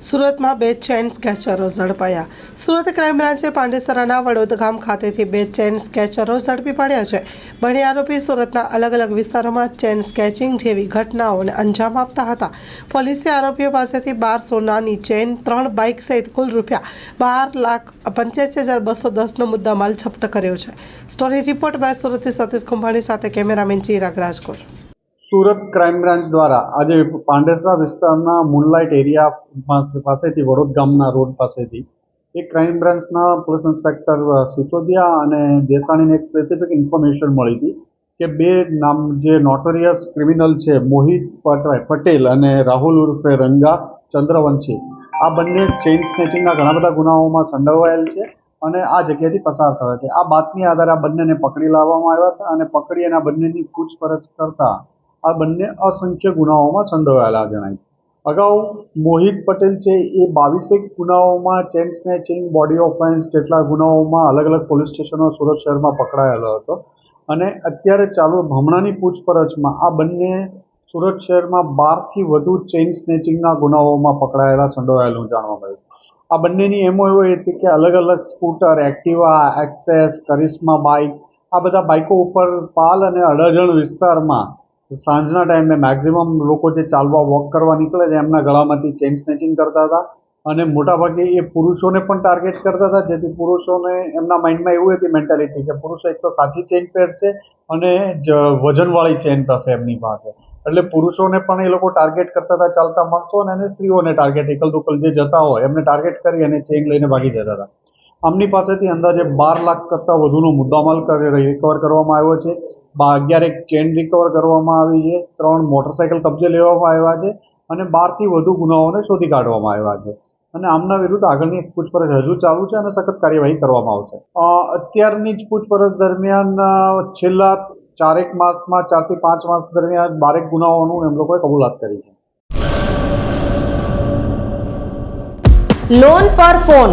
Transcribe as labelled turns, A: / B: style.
A: સુરતમાં બે ચેન સ્કેચરો ઝડપાયા. સુરત ક્રાઇમ બ્રાન્ચે પાંડેસરાના વડોદ ગામ ખાતેથી બે ચેન સ્કેચરો ઝડપી પાડ્યા છે. બંને આરોપી સુરતના અલગ અલગ વિસ્તારોમાં ચેન સ્કેચિંગ જેવી ઘટનાઓને અંજામ આપતા હતા. પોલીસે આરોપીઓ પાસેથી બાર સોનાની ચેન, ત્રણ બાઇક સહિત કુલ રૂપિયા બાર લાખ પંચ્યાસી હજાર બસો દસનો મુદ્દામાલ જપ્ત કર્યો છે. સ્ટોરી રિપોર્ટ બાય સુરતથી સતીશ કુંભાણી સાથે cameraman Chirag Rajkot.
B: Surat crime branch દ્વારા આજે પાંડેસરા વિસ્તારના મૂનલાઇટ એરિયા પાસે- પાસેથી, વડોદ ગામના રોડ પાસેથી એક ક્રાઇમ બ્રાન્ચના પોલીસ ઇન્સ્પેક્ટર સિસોદિયા અને દેસાણીને એક સ્પેસિફિક ઇન્ફોર્મેશન મળી હતી કે બે નામ જે નોટોરિયસ ક્રિમિનલ છે, મોહિત પટ- પટેલ અને રાહુલ ઉર્ફે રંગા ચંદ્રવંશી, આ બંને ચેઇન સ્નેચિંગના ઘણા બધા ગુનાઓમાં સંડોવાયેલ છે અને આ જગ્યાથી પસાર થયા છે. આ બાતમી આધારે આ બંનેને પકડી લાવવામાં આવ્યા હતા અને પકડી અને આ બંનેની પૂછપરછ કરતા આ બંને અસંખ્ય ગુનાઓમાં સંડોવાયેલા જણાય અગાઉ મોહિત પટેલ છે, એ બાવીસેક ગુનાઓમાં ચેન સ્નેચિંગ, બોડી ઓફેન્સ જેટલા ગુનાઓમાં અલગ અલગ પોલીસ સ્ટેશનો સુરત શહેરમાં પકડાયેલો હતો. અને અત્યારે ચાલુ હમણાંની પૂછપરછમાં આ બંને સુરત શહેરમાં બારથી વધુ ચેઇન સ્નેચિંગના ગુનાઓમાં પકડાયેલા સંડોવાયેલું જાણવા મળ્યું આ બંનેની એમો એવો હતી કે અલગ અલગ scooter, Activa, Access, Karizma bike, આ બધા બાઇકો ઉપર પાલ અને અડજણ વિસ્તારમાં સાંજના ટાઈમે મેક્ઝિમમ લોકો જે ચાલવા વોક કરવા નીકળે છે, એમના ગળામાંથી ચેઇન સ્નેચિંગ કરતા હતા. અને મોટાભાગે એ પુરુષોને પણ ટાર્ગેટ કરતા હતા, જેથી પુરુષોને એમના માઇન્ડમાં એવું હતી મેન્ટાલિટી કે પુરુષો એક તો સાચી ચેઇન પહેરશે અને જ વજનવાળી ચેઇન થશે એમની પાસે. એટલે પુરુષોને પણ એ લોકો ટાર્ગેટ કરતા હતા, ચાલતા માણસો અને સ્ત્રીઓને ટાર્ગેટ એકલ દુકલ જે જતા હોય, એમને ટાર્ગેટ કરી અને ચેઇન લઈને ભાગી જતા હતા. આમની પાસેથી અંદાજે બાર લાખ કરતાં વધુનો મુદ્દામાલ રિકવર કરવામાં આવ્યો છે. બા અગિયાર એક ચેન રિકવર કરવામાં આવી છે. ત્રણ મોટરસાઇકલ કબજે લેવામાં આવ્યા છે અને બારથી વધુ ગુનાઓને શોધી કાઢવામાં આવ્યા છે. અને આમના વિરુદ્ધ આગળની પૂછપરછ હજુ ચાલુ છે અને સખત કાર્યવાહી કરવામાં આવશે. અત્યારની જ પૂછપરછ દરમિયાન છેલ્લા ચારેક માસમાં, ચારથી પાંચ માસ દરમિયાન બારેક ગુનાઓનું એમ લોકોએ કબૂલાત કરી છે.
C: લોન પર ફોન